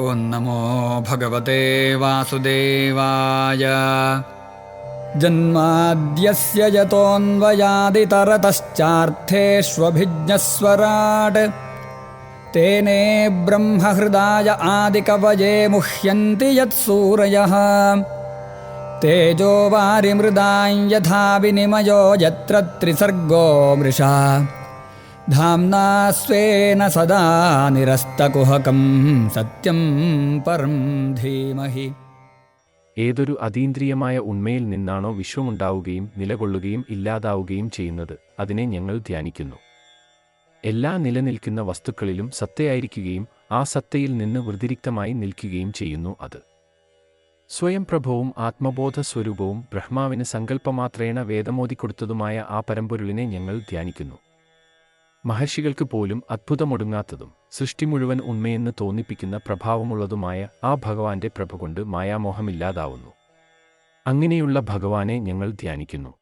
ॐ नमो भगवते वासुदेवाय। जन्माद्यस्य यतोऽन्वयादितरतश्चार्थेष्वभिज्ञस्वराट्। तेने ब्रह्महृदाय आदिकवये मुह्यन्ति यत्सूरयः। तेजो विनिमयो यत्र त्रिसर्गो मृषा धाम्ना स्वेन सदा निरस्तकुहकं सत्यं परं धीमहि ഏതൊരു അതീന്ദ്രിയമായ ഉണ്മയിൽ നിന്നാണോ വിശ്വമുണ്ടാവുകയും നിലകൊള്ളുകയും ഇല്ലാതാവുകയും ചെയ്യുന്നത് അതിനെ ഞങ്ങൾ ധ്യാനിക്കുന്നു എല്ലാ നിലനിൽക്കുന്ന വസ്തുക്കളിലും സത്തയായിരിക്കുകയും ആ സത്തയിൽ നിന്ന് വൃതിരിക്തമായി നിൽക്കുകയും ചെയ്യുന്നു അത് സ്വയം പ്രഭവും ആത്മബോധ സ്വരൂപവും ബ്രഹ്മാവിന് സങ്കല്പമാത്രേണ വേദമോദിക്കൊടുത്തതുമായ ആ പരമ്പൊരുളിനെ ഞങ്ങൾ ധ്യാനിക്കുന്നു മഹർഷികൾക്ക് പോലും അത്ഭുതമൊടുങ്ങാത്തതും സൃഷ്ടി മുഴുവൻ ഉണ്മയെന്ന് തോന്നിപ്പിക്കുന്ന പ്രഭാവമുള്ളതുമായ ആ ഭഗവാന്റെ പ്രഭ കൊണ്ട് മായാമോഹമില്ലാതാവുന്നു. അങ്ങനെയുള്ള ഭഗവാനെ ഞങ്ങൾ ധ്യാനിക്കുന്നു.